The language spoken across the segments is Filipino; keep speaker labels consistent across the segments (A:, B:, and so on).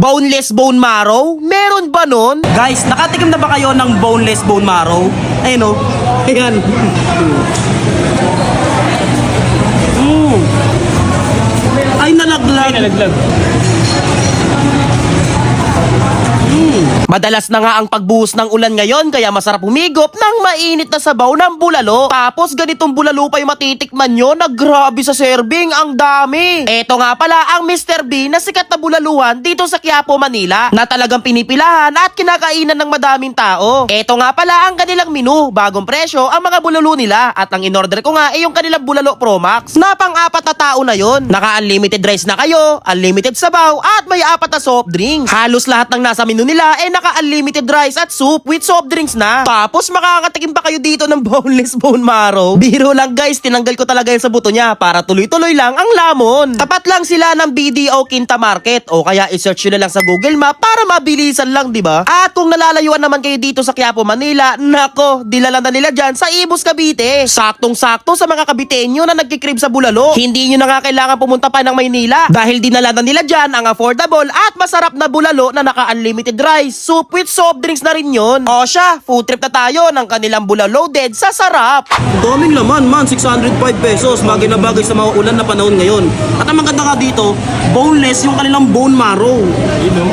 A: Boneless bone marrow? Meron ba nun? Guys, nakatikim na ba kayo ng boneless bone marrow? Ayun o. Ayan. Mm. Ay, nalaglag.
B: Nalaglag.
A: Madalas na nga ang pagbuhos ng ulan ngayon kaya masarap humigop ng mainit na sabaw ng bulalo. Tapos ganitong bulalo pa yung matitikman nyo na grabe sa serving, ang dami. Eto nga pala ang Mr. B na sikat na bulaluhan dito sa Quiapo, Manila na talagang pinipilahan at kinakainan ng madaming tao. Eto nga pala ang kanilang menu, bagong presyo ang mga bulalo nila at ang inorder ko nga ay yung kanilang bulalo Pro Max na pang-apat na tao na yon. Naka-unlimited rice na kayo, unlimited sabaw at may apat na soft drinks. Halos lahat ng nasa menu nila ay naka-unlimited rice at soup with soft drinks na. Tapos makakatikim pa kayo dito ng boneless bone marrow. Biro lang guys, tinanggal ko talaga yan sa buto niya para tuloy-tuloy lang ang lamon. Tapat lang sila ng BDO Quinta Market o kaya i-search nyo na lang sa Google Map para mabilisan lang, di ba? At kung nalalayuan naman kayo dito sa Quiapo, Manila, nako, dilala na nila dyan sa Ibus, Cavite. Saktong-sakto sa mga Caviteño na nagkikrib sa Bulalo. Hindi nyo na nga kailangan pumunta pa ng Maynila dahil dinala na nila dyan ang affordable at masarap na bulalo na naka-unlimited rice, soup with soft drinks na rin yun. O siya, food trip na tayo ng kanilang bulalo loaded sa sarap.
C: Daming laman man, 605 pesos, bagay na bagay sa mga ulan na panahon ngayon. At ang maganda nga dito, boneless yung kanilang bone marrow.
B: Yun no?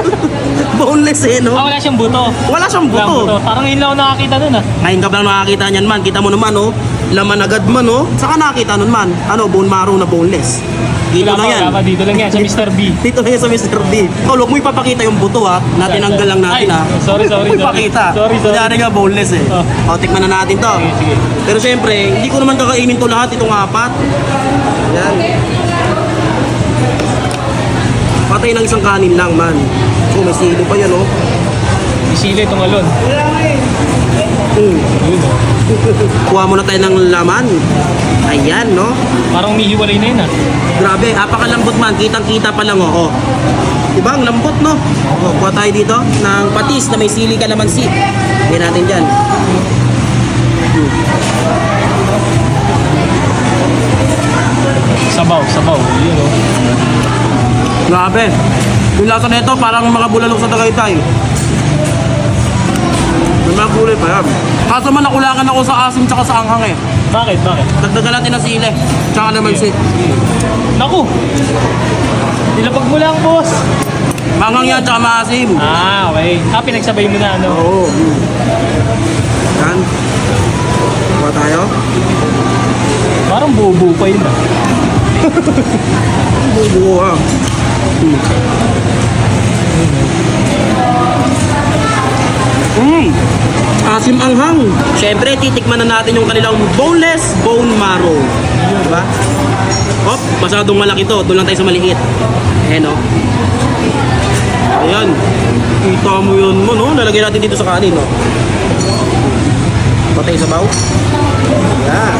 C: boneless eh, no?
B: Ah, wala siyang buto.
C: Wala siyang
B: Wala
C: buto.
B: buto. Parang yun lang ako nakakita nun ah.
C: Ngayon ka pa lang nakakita niyan man, kita mo naman, oh. Laman agad man, oh. Saka nakakita nun man, ano, bone marrow na boneless. Dito
B: pa,
C: yan.
B: wala pa. Dito lang yan, sa Mr. B.
C: Dito na yan sa Mr. B. Oh, look mo ipapakita yung buto ha. Na tinanggal lang natin
B: Ay,
C: ha.
B: sorry, sorry,
C: Huwag mo
B: sorry.
C: ipakita.
B: Sorry, sorry.
C: Kunyari nga boneless eh.
B: Oh.
C: O, tikman na natin to.
B: Sige, sige.
C: Pero syempre, hindi ko naman kakainin to lahat, itong apat. Yan. Patay ng isang kanin lang man. So, may silo pa yan, oh.
B: Isili itong alon.
C: Hmm.
B: Yun oh.
C: Kuha muna tayo ng laman. Ayan, no?
B: Parang umihiwalay na yun ah.
C: Grabe, apakalambot man. Kitang-kita pa lang, oh. oh. Diba, ang lambot, no? Oh, kuha tayo dito ng patis na may sili kalamansi. Hindi natin dyan.
B: Sabaw, sabaw. Yun oh.
C: Grabe. Yung lasa nito parang mga bulalong sa Tagaytay. May mga kulay pa yan. Kaso man nakulangan ako sa asim tsaka sa anghang eh.
B: Bakit, bakit?
C: Dagdagan natin ng sili. Tsaka naman si.
B: Naku! Nilapag mo lang, boss.
C: Manghang yan tsaka maasim.
B: Ah, okay. Ah, pinagsabay mo na ano.
C: Oo. Yan. Kuha tayo.
B: Parang buo-buo pa yun ah.
C: Bubuo ha. Mm. Asim anghang. Siyempre, titikman na natin yung kanilang boneless bone marrow. Diba? Hop, masyadong malaki to. Doon lang tayo sa maliit. Ayan o. Ayan. Kita mo yun mo, no? Lalagyan natin dito sa kanin, no? Patay sa baw. Ayan.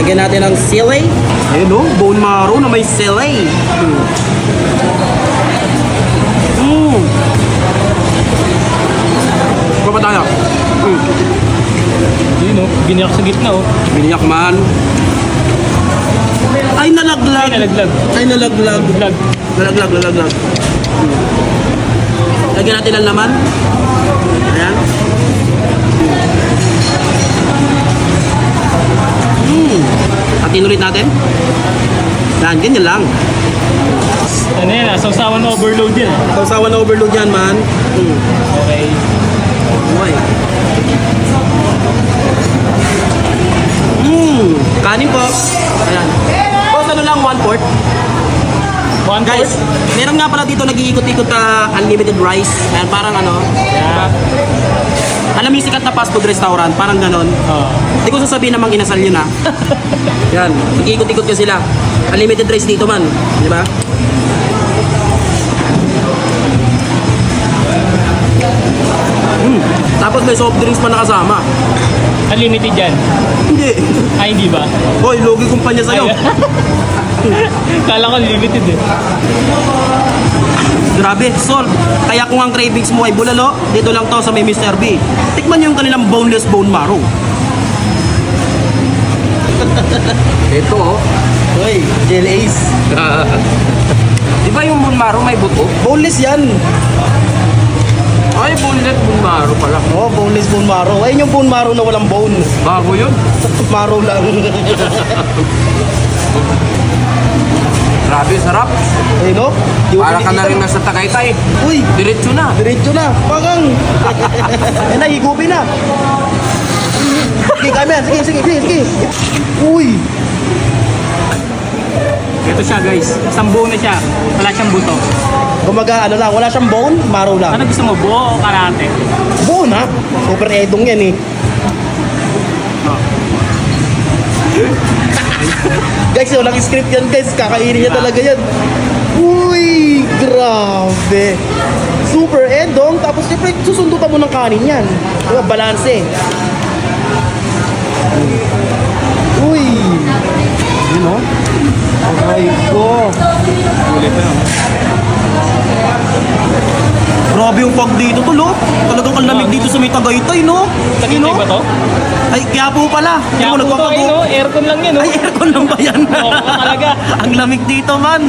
C: Lagyan natin ng sili. Ayun, no? Bone marrow na may sili. Mm.
B: Biniyak sa gitna oh.
C: Biniyak man. Ay, nalaglag.
B: Ay, nalaglag.
C: Ay, nalaglag. Nalaglag, nalaglag. Hmm. Lagyan natin ng laman. Ayan. Hmm. Atin ulit natin. Yan, ganyan lang.
B: Ano yan ah, sausawan na overload yan.
C: Sausawan na overload yan, man. Hmm.
B: Okay.
C: Okay. One Guys,
B: fourth.
C: meron nga pala dito nag-iikot-ikot na unlimited rice. Ayan, parang ano.
B: Yeah.
C: Alam mo yung sikat na fast food restaurant, parang ganon. Hindi ko sasabihin namang inasal yun ha. Yan, nag-iikot-ikot ka sila. Unlimited rice dito man, di ba? Tapos may soft drinks pa nakasama.
B: Unlimited yan.
C: Hindi.
B: Ay, hindi ba?
C: Hoy, logi kumpanya sa'yo.
B: Kala ko limited eh.
C: Grabe, Sol. Kaya kung ang cravings mo ay bulalo, dito lang to sa may Mr. B. Tikman niyo yung kanilang boneless bone marrow. Ito oh. Hoy, Jelly Ace.
D: Di ba yung bunmaro may buto?
C: Boneless yan.
D: Ay, boneless bunmaro pala.
C: Oh, boneless bone marrow. Ayun yung bone marrow na walang bone.
D: Bago yun.
C: marrow lang.
D: Grabe, sarap.
C: Ayun no? Di
D: Para ka na rin nasa Tagaytay.
C: Uy,
D: Diretso na.
C: diretso na. Pagang. Ayun na, higupin na. Sige, kami. Sige, sige, sige, sige. Uy.
B: Ito siya guys. Isang buo na siya. Wala siyang buto.
C: Kumaga, ano lang, wala siyang bone, marrow lang.
B: Ano gusto mo? Buo o karate?
C: Bone ha? Super edong yan eh. guys, walang script yan guys. Kakainin niya talaga yan. Uy, grabe. Super edong. Tapos siyempre, susundutan mo ng kanin yan. Diba, balanse. Uy. Yun o. Aray ko. Grabe yung pag dito tol, oh. Talagang ang lamig dito sa may Tagaytay, no?
B: Tagaytay ba to?
C: Ay, kaya po pala. Hindi
B: Kaya
C: mo
B: po to,
C: nagpapago.
B: ayun, oh, aircon lang yan. Oh.
C: Ay, aircon lang ba yan?
B: Oo, talaga.
C: ang lamig dito, man.